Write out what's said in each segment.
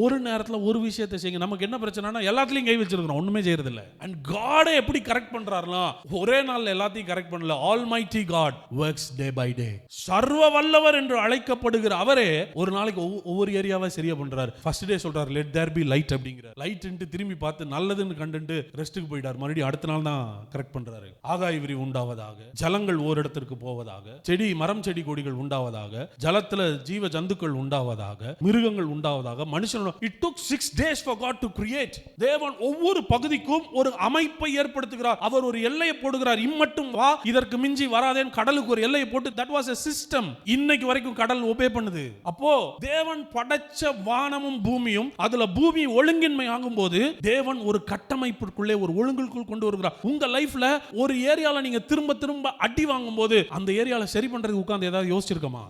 ஒரு நேரத்தில் ஒரு விஷயத்தை செய்யுங்க. நமக்கு என்ன பிரச்சனைனா எல்லாத்துலையும் கை வச்சிருக்கிறோம். ஒன்றுமே செய்யறதில்ல. அண்ட் காடை எப்படி கரெக்ட் பண்ணுறாருனா ஒரே நாளில் எல்லாத்தையும் கரெக்ட் பண்ணல. Almighty God works day by day சர்வ வல்லவர் என்று அழைக்கப்படுகிற அவரே ஒரு நாளைக்கு ஒவ்வொரு ஏரியாவை சரியா பண்றார். ஃபர்ஸ்ட் டே சொல்றார் லெட் தேர் பி லைட் அப்படிங்கிற லைட் திரும்பி பார்த்து நல்லதுன்னு கண்டுட்டு ரெஸ்ட்டுக்கு போயிட்டார். மறுபடியும் அடுத்த நாள் தான் கரெக்ட் பண்றாரு. ஆகாய விரி உண்டாவதாக ஜலங்கள் ஓரிடத்திற்கு போவதாக செடி மரம் செடி கொடிகள் உண்டாவதாக ஜலத்துல ஜீவ ஜந்துக்கள் உண்டாவதாக மிருகங்கள் உண்டாவதாக மனுஷன் சொல்லணும். It took six days for God to create தேவன் ஒவ்வொரு பகுதிக்கும் ஒரு அமைப்பை ஏற்படுத்துகிறார். அவர் ஒரு எல்லையை போடுகிறார். இம்மட்டும் வா இதற்கு மிஞ்சி வராதேன். கடலுக்கு ஒரு எல்லையை போட்டு தட் வாஸ் எ சிஸ்டம் இன்னைக்கு வரைக்கும் கடல் ஒபே பண்ணுது. அப்போ தேவன் படைச்ச வானமும் பூமியும் அதுல பூமி ஒழுங்கின்மை ஆகும்போது தேவன் ஒரு கட்டமைப்பிற்குள்ளே ஒரு ஒழுங்குக்குள் கொண்டு வருகிறார். உங்க லைஃப்ல ஒரு ஏரியால நீங்க திரும்ப திரும்ப அடி வாங்கும்போது அந்த ஏரியால சரி பண்றதுக்கு உட்கார்ந்து ஏதாவது யோசிச்சிருக்கமா?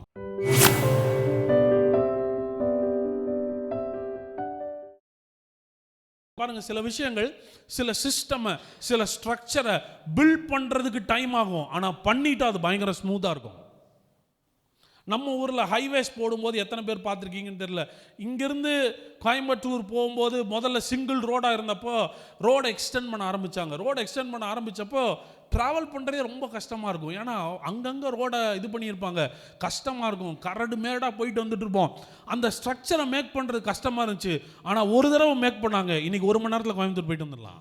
பாருங்க சில விஷயங்கள் சில சிஸ்டமை சில ஸ்ட்ரக்சரை பில்ட் பண்றதுக்கு டைம் ஆகும். ஆனா பண்ணிட்டா அது பயங்கர ஸ்மூத்தாக இருக்கும். நம்ம ஊரில் ஹைவேஸ் போடும்போது எத்தனை பேர் பார்த்துருக்கீங்கன்னு தெரியல. இங்கேருந்து கோயம்புத்தூர் போகும்போது முதல்ல சிங்கிள் ரோடாக இருந்தப்போ ரோடு எக்ஸ்டெண்ட் பண்ண ஆரம்பித்தாங்க ரோடு எக்ஸ்டெண்ட் பண்ண ஆரம்பித்தப்போ ட்ராவல் பண்ணுறதே ரொம்ப கஷ்டமாக இருக்கும். ஏன்னா அங்கங்கே ரோடை இது பண்ணியிருப்பாங்க. கஷ்டமாக இருக்கும். கரடு மேடாக போயிட்டு வந்துட்டு இருப்போம். அந்த ஸ்ட்ரக்சரை மேக் பண்ணுறது கஷ்டமாக இருந்துச்சு. ஆனால் ஒரு தடவை மேக் பண்ணாங்க. இன்றைக்கி ஒரு மணி நேரத்தில் கோயம்புத்தூர் போயிட்டு வந்துடலாம்.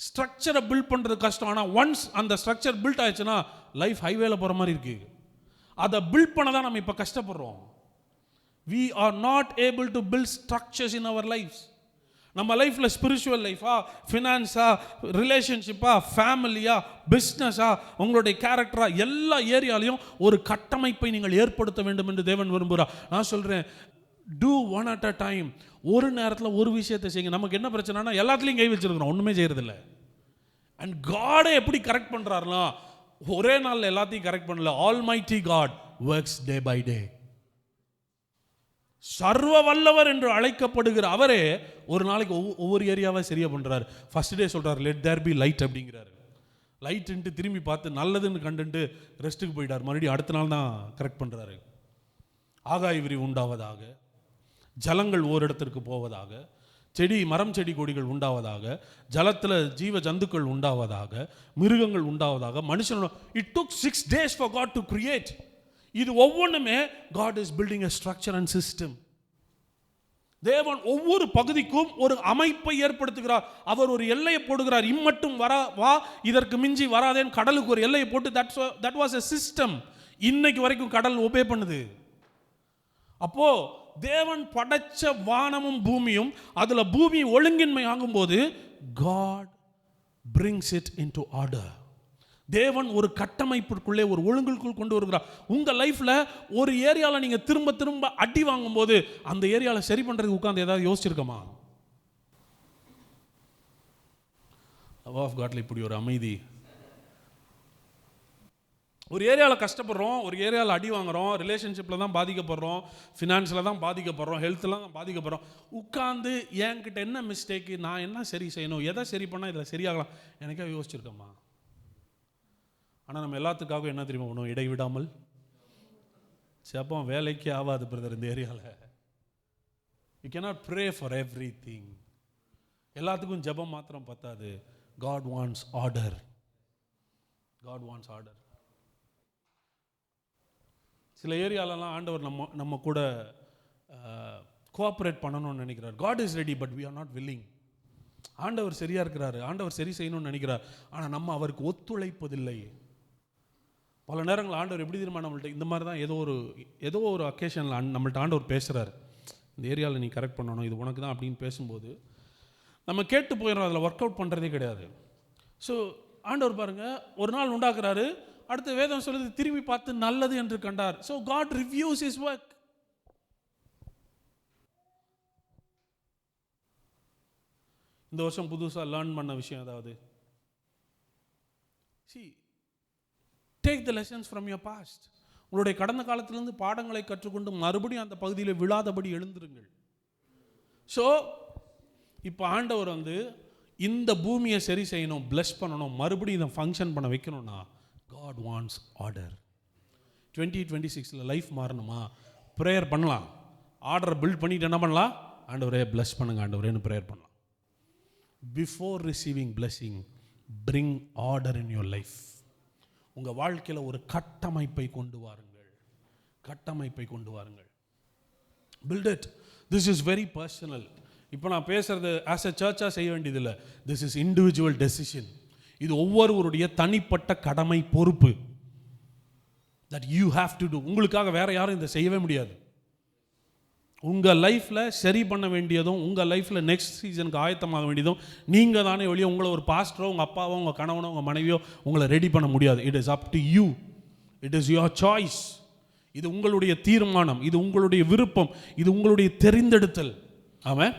ஸ்ட்ரக்சரை பில்ட் பண்ணுறது கஷ்டம். ஆனால் ஒன்ஸ் அந்த ஸ்ட்ரக்சர் பில்ட் ஆயிடுச்சுன்னா லைஃப் ஹைவேல போகிற மாதிரி இருக்குது அதை பில்ட் பண்ண தான் நம்ம இப்போ கஷ்டப்படுறோம். We are not able to build structures in our lifes நம்ம லைஃப்பில் ஸ்பிரிச்சுவல் லைஃபா ஃபினான்ஸா ரிலேஷன்ஷிப்பா ஃபேமிலியா பிஸ்னஸா உங்களுடைய கேரக்டரா எல்லா ஏரியாலையும் ஒரு கட்டமைப்பை நீங்கள் ஏற்படுத்த வேண்டும் என்று தேவன் விரும்புகிறார். நான் சொல்கிறேன் do one at a time ஒரு நேரத்தில் ஒரு விஷயத்தை செய்யுங்க. நமக்கு என்ன பிரச்சனைனா எல்லாத்துலேயும் கை வச்சிருக்கிறோம். ஒன்றுமே செய்கிறதில்ல அண்ட் காடை எப்படி கரெக்ட் பண்ணுறாருனா ஒரே நாளில் எல்லாத்தையும் கரெக்ட் பண்ணல. Almighty God works day by day சர்வ வல்லவர் என்று அழைக்கப்படுகிற அவரே ஒரு நாளைக்கு ஒவ்வொ- ஒவ்வொரு ஏரியாவை சரியா பண்றாரு. ஃபர்ஸ்ட் டே சொல்கிறார் லெட் தேர் பி லைட் அப்படிங்கிறாரு. லைட்டுன்ட்டு திரும்பி பார்த்து நல்லதுன்னு கண்டுட்டு ரெஸ்ட்டுக்கு போயிட்டார். மறுபடியும் அடுத்த நாள் தான் கரெக்ட் பண்ணுறாரு ஆகாய விரி உண்டாவதாக ஜலங்கள் ஓரிடத்திற்கு போவதாக செடி மரம் செடி கொடிகள் உண்டாவதாக ஜலத்தில் ஜீவ ஜந்துக்கள் உண்டாவதாக மிருகங்கள் உண்டாவதாக மனுஷனோட it took six days for God to create இது ஒவ்வொன்றுமே God is building a structure and system தேவன் ஒவ்வொரு பகுதிக்கும் ஒரு அமைப்பை ஏற்படுத்துகிறார். அவர் ஒரு எல்லையை போடுகிறார். இம்மட்டும் வரா வா இதற்கு மிஞ்சி வராதேன்னு கடலுக்கு ஒரு எல்லையை போட்டு that that was a system இன்னைக்கு வரைக்கும் கடல் ஒபே பண்ணுது. அப்போ தேவன் படைச்ச வானமும் பூமியும் அதில் பூமி ஒழுங்கின்மை ஆகும்போது God brings it into order தேவன் ஒரு கட்டமைப்பிற்குள்ளே ஒரு ஒழுங்குக்குள் கொண்டு வருகிறார். உங்கள் லைஃப்பில் ஒரு ஏரியாவில் நீங்கள் திரும்ப திரும்ப அடி வாங்கும்போது அந்த ஏரியாவில் சரி பண்ணுறதுக்கு உட்காந்து ஏதாவது யோசிச்சிருக்கமா? லவ் ஆஃப் காட்ல இப்படி ஒரு அமைதி. ஒரு ஏரியாவில் கஷ்டப்படுறோம் ஒரு ஏரியாவில் அடி வாங்குகிறோம் ரிலேஷன்ஷிப்பில் தான் பாதிக்கப்படுறோம் ஃபினான்ஸில் தான் பாதிக்கப்படுறோம் ஹெல்த்தில் தான் பாதிக்கப்படுறோம். உட்காந்து என்கிட்ட என்ன மிஸ்டேக்கு நான் என்ன சரி செய்யணும் எதை சரி பண்ணால் இதில் சரியாகலாம் எனக்கே யோசிச்சிருக்கேம்மா. ஆனால் நம்ம எல்லாத்துக்காகவும் என்ன தெரியுமா பண்ணுவோம்? இடைவிடாமல் சேப்பம் வேலைக்கு ஆகாது பிரதர் இந்த ஏரியாவில் you cannot pray for everything எல்லாத்துக்கும் ஜெபம் மாத்திரம் பத்தாது. God wants order God wants order சில ஏரியாலலாம் ஆண்டவர் நம்ம நம்ம கூட கோஆப்ரேட் பண்ணணும்னு நினைக்கிறார். God is ready but we are not willing ஆண்டவர் சரியா இருக்கிறாரு. ஆண்டவர் சரி செய்யணும்னு நினைக்கிறார். ஆனால் நம்ம அவருக்கு ஒத்துழைப்பதில்லை. பல நேரங்கள் ஆண்டவர் எப்படி தெரியுமா நம்மள்ட்ட இந்த மாதிரி தான் ஏதோ ஒரு ஏதோ ஒரு அக்கேஷனில் நம்மள்ட்ட ஆண்டவர் பேசுகிறார் இந்த ஏரியாவில் நீ கரெக்ட் பண்ணணும் இது உனக்கு தான் அப்படின்னு பேசும்போது நம்ம கேட்டு போயிடுறோம் அதில் ஒர்க் அவுட் பண்ணுறதே கிடையாது. ஸோ ஆண்டவர் பாருங்க ஒரு நாள் உண்டாக்குறாரு அடுத்த வேதம் சொல்லுது திரும்பி பார்த்து நல்லது என்று கண்டார். So God reviews is work இந்த வருஷம் புதுசாக லேர்ன் பண்ண விஷயம் ஏதாவது? See take the lessons from your past உங்களுடைய கடந்த காலத்திலிருந்து பாடங்களை கற்றுக்கொண்டு மறுபடியும் அந்த பகுதியில் விழாதபடி எழுந்துருங்கள். ஸோ இப்போ ஆண்டவர் வந்து இந்த பூமியை சரி செய்யணும் bless பண்ணணும் மறுபடியும் இதை ஃபங்க்ஷன் பண்ண வைக்கணும்னா God wants order twenty twenty சிக்ஸில் லைஃப் மாறணுமா? ப்ரேயர் பண்ணலாம். ஆர்டரை பில்ட் பண்ணிட்டு என்ன பண்ணலாம்? ஆண்டவரே பிளஸ் பண்ணுங்க. ஆண்டவரேன்னு ப்ரேயர் பண்ணலாம். Before receiving blessing bring order in your life உங்கள் வாழ்க்கையில் ஒரு கட்டமைப்பை கொண்டு வாருங்கள். கட்டமைப்பை கொண்டு வாருங்கள். Build it this is very personal இப்போ நான் பேசுகிறது ஆஸ் எ சர்ச்சாக செய்ய வேண்டியதில்லை. திஸ் இஸ் இண்டிவிஜுவல் டெசிஷன் இது ஒவ்வொருவருடைய தனிப்பட்ட கடமை பொறுப்பு. That you have to do உங்களுக்காக வேற யாரும் இதை செய்யவே முடியாது. உங்கள் லைஃப்பில் சரி பண்ண வேண்டியதும் உங்கள் லைஃப்பில் நெக்ஸ்ட் சீசனுக்கு ஆயத்தமாக வேண்டியதும் நீங்கள் தானே வெளியே உங்களை ஒரு பாஸ்டரோ உங்கள் அப்பாவோ உங்கள் கணவனோ உங்கள் மனைவியோ உங்களை ரெடி பண்ண முடியாது. It is up to you it is your choice இது உங்களுடைய தீர்மானம். இது உங்களுடைய விருப்பம். இது உங்களுடைய தெரிந்தெடுத்தல். ஆமாம்